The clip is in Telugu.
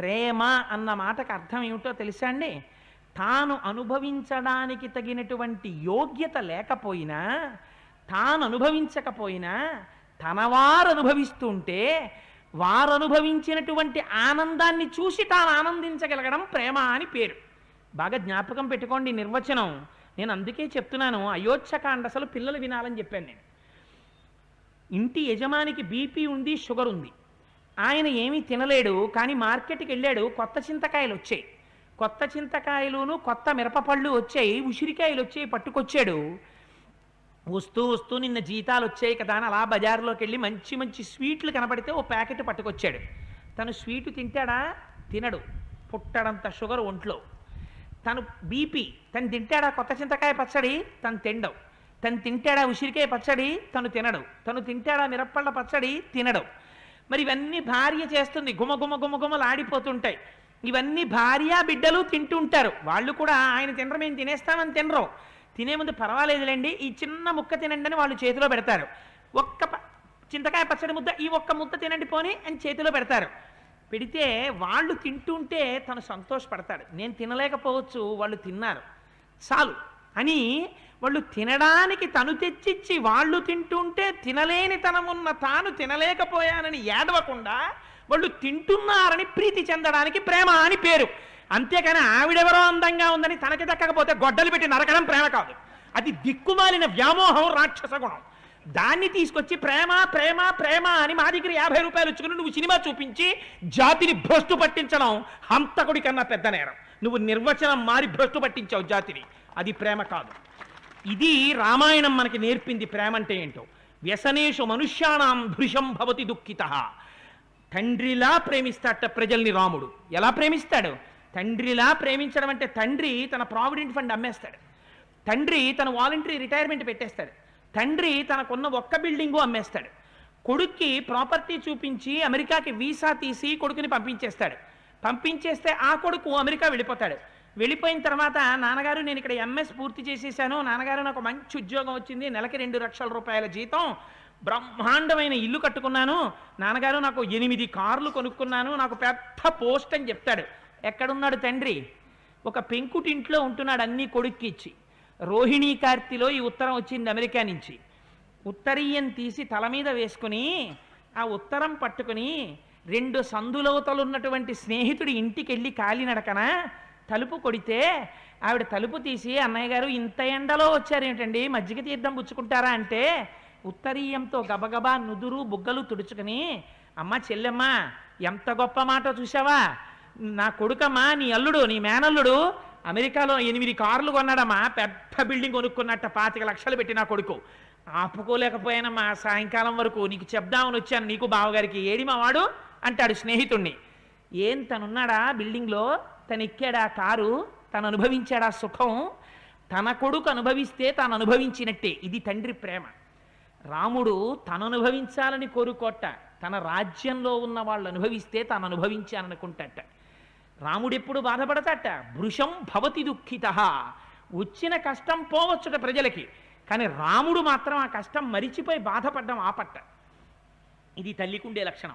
ప్రేమ అన్న మాటకు అర్థం ఏమిటో తెలుసా అండి? తాను అనుభవించడానికి తగినటువంటి యోగ్యత లేకపోయినా తాను అనుభవించకపోయినా తనవారు అనుభవిస్తుంటే వారు అనుభవించినటువంటి ఆనందాన్ని చూసి తాను ఆనందించగలగడం ప్రేమ అని పేరు. బాగా జ్ఞాపకం పెట్టుకోండి నిర్వచనం. నేను అందుకే చెప్తున్నాను అయోధ్యకాండ అసలు పిల్లలు వినాలని చెప్పాను నేను. ఇంటి యజమానికి బీపీ ఉంది షుగర్ ఉంది. ఆయన ఏమీ తినలేడు కానీ మార్కెట్కి వెళ్ళాడు కొత్త చింతకాయలు వచ్చాయి. కొత్త చింతకాయలును కొత్త మిరపపళ్ళు వచ్చాయి ఉసిరికాయలు వచ్చాయి పట్టుకొచ్చాడు. వస్తూ వస్తూ నిన్న జీతాలు వచ్చాయి కదా అని అలా బజార్లోకి వెళ్ళి మంచి మంచి స్వీట్లు కనపడితే ఓ ప్యాకెట్ పట్టుకొచ్చాడు. తను స్వీటు తింటాడా? తినడు. పుట్టడంత షుగర్ ఒంట్లో. తను బీపీ తను తింటాడా కొత్త చింతకాయ పచ్చడి? తను తిండవు. తను తింటాడా ఉసిరికాయ పచ్చడి? తను తినడు. తను తింటాడా మిరప్పళ్ళ పచ్చడి? తినడు. మరి ఇవన్నీ భార్య చేస్తుంది. గుమ గుమ గుమ గుమలు ఆడిపోతుంటాయి. ఇవన్నీ భార్య బిడ్డలు తింటుంటారు. వాళ్ళు కూడా ఆయన తినరు మేము తినేస్తామని తినరు. తినే ముందు పర్వాలేదులేండి. ఈ చిన్న ముక్క తినండి అని వాళ్ళు చేతిలో పెడతారు. ఒక్క చింతకాయ పచ్చడి ముద్ద ఈ ఒక్క ముద్ద తినండి పోని అని చేతిలో పెడతారు. పెడితే వాళ్ళు తింటుంటే తను సంతోషపడతాడు. నేను తినలేకపోవచ్చు వాళ్ళు తిన్నారు. చాలు. అని వాళ్ళు తినడానికి తను తెచ్చిచ్చి వాళ్ళు తింటుంటే తినలేని తనమున్న తాను తినలేకపోయానని ఏడవకుండా వాళ్ళు తింటున్నారని ప్రీతి చెందడానికి ప్రేమ అని పేరు. అంతేకాని ఆవిడెవరో అందంగా ఉందని తనకి దక్కకపోతే గొడ్డలు పెట్టి నరకడం ప్రేమ కాదు. అది దిక్కుమాలిన వ్యామోహం రాక్షస గుణం. దాన్ని తీసుకొచ్చి ప్రేమ ప్రేమ ప్రేమ అని మా దగ్గర యాభై రూపాయలు ఇచ్చుకుని నువ్వు సినిమా చూపించి జాతిని భ్రష్టు పట్టించడం హంతకుడి కన్నా పెద్ద నేరం. నువ్వు నిర్వచనం మారి భ్రష్టు పట్టించావు జాతిని. అది ప్రేమ కాదు. ఇది రామాయణం మనకి నేర్పింది ప్రేమ అంటే ఏంటో? వ్యసనేషు మనుష్యాణం భృషం భవతి దుఃఖిత. తండ్రిలా ప్రేమిస్తాట ప్రజల్ని రాముడు. ఎలా ప్రేమిస్తాడు? తండ్రిలా ప్రేమించడం అంటే తండ్రి తన ప్రావిడెంట్ ఫండ్ అమ్మేస్తాడు. తండ్రి తన వాలంటరీ రిటైర్మెంట్ పెట్టేస్తాడు. తండ్రి తనకున్న ఒక్క బిల్డింగు అమ్మేస్తాడు. కొడుక్కి ప్రాపర్టీ చూపించి అమెరికాకి వీసా తీసి కొడుకుని పంపించేస్తాడు. పంపించేస్తే ఆ కొడుకు అమెరికా వెళ్ళిపోతాడు. వెళ్ళిపోయిన తర్వాత నాన్నగారు నేను ఇక్కడ ఎంఎస్ పూర్తి చేసేసాను. నాన్నగారు నాకు మంచి ఉద్యోగం వచ్చింది. నెలకి రెండు లక్షల రూపాయల జీతం. బ్రహ్మాండమైన ఇల్లు కట్టుకున్నాను. నాన్నగారు నాకు ఎనిమిది కార్లు కొనుక్కున్నాను. నాకు పెద్ద పోస్ట్ అని చెప్తాడు. ఎక్కడున్నాడు తండ్రి? ఒక పెంకుటింట్లో ఉంటున్నాడు అన్ని కొడుక్కి ఇచ్చి రోహిణీ కార్తిలో ఈ ఉత్తరం వచ్చింది అమెరికా నుంచి. ఉత్తరీయం తీసి తల మీద వేసుకుని ఆ ఉత్తరం పట్టుకుని రెండు సందులవతలు ఉన్నటువంటి స్నేహితుడి ఇంటికి వెళ్ళి కాలినడకన? తలుపు కొడితే ఆవిడ తలుపు తీసి అన్నయ్య గారు ఇంత ఎండలో వచ్చారేంటండి మజ్జిగ తీర్థం పుచ్చుకుంటారా? అంటే ఉత్తరీయంతో గబగబా నుదురు బుగ్గలు తుడుచుకుని అమ్మ చెల్లెమ్మ ఎంత గొప్ప మాట చూసావా నా కొడుకమ్మా నీ అల్లుడు నీ మేనల్లుడు అమెరికాలో ఎనిమిది కార్లు కొన్నాడమ్మా పెద్ద బిల్డింగ్ కొనుక్కున్నట్ట పాతిక లక్షలు పెట్టి నా కొడుకు. ఆపుకోలేకపోయానమ్మా సాయంకాలం వరకు నీకు చెప్దామని వచ్చాను నీకు బావగారికి. ఏడి మా వాడు? అంటాడు స్నేహితుణ్ణి. ఏం తనున్నాడా బిల్డింగ్లో? తను ఎక్కాడా కారు? తను అనుభవించాడా సుఖం? తన కొడుకు అనుభవిస్తే తాను అనుభవించినట్టే ఇది తండ్రి ప్రేమ. రాముడు తను అనుభవించాలని కోరుకోట. తన రాజ్యంలో ఉన్న వాళ్ళు అనుభవిస్తే తాను అనుభవించాలనుకుంటాట రాముడు ఎప్పుడు బాధపడతాట? భృషం భవతి దుఃఖిత. వచ్చిన కష్టం పోవచ్చుట ప్రజలకి. కానీ రాముడు మాత్రం ఆ కష్టం మరిచిపోయి బాధపడడం ఆపట్ట. ఇది తల్లికుండే లక్షణం.